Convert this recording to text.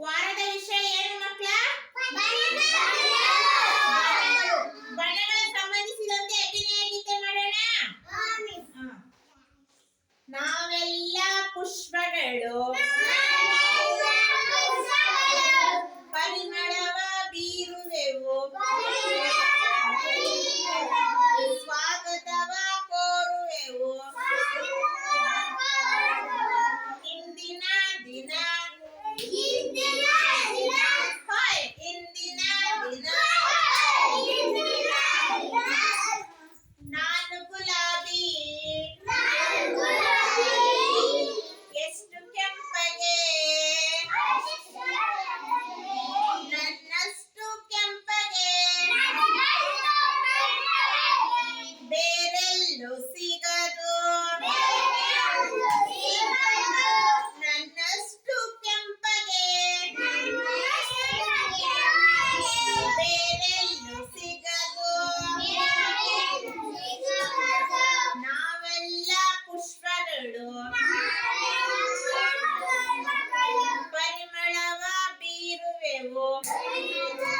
ವಾರದ ವಿಷಯ ಏನು ಮಕ್ಕಳ? ಬಣ್ಣಗಳ. ಸಂಬಂಧಿಸಿದಂತೆ ಅಭಿನಯ ಮಾಡೋಣ. ನಾವೆಲ್ಲ ಪುಷ್ಪಗಳು. হরিবোম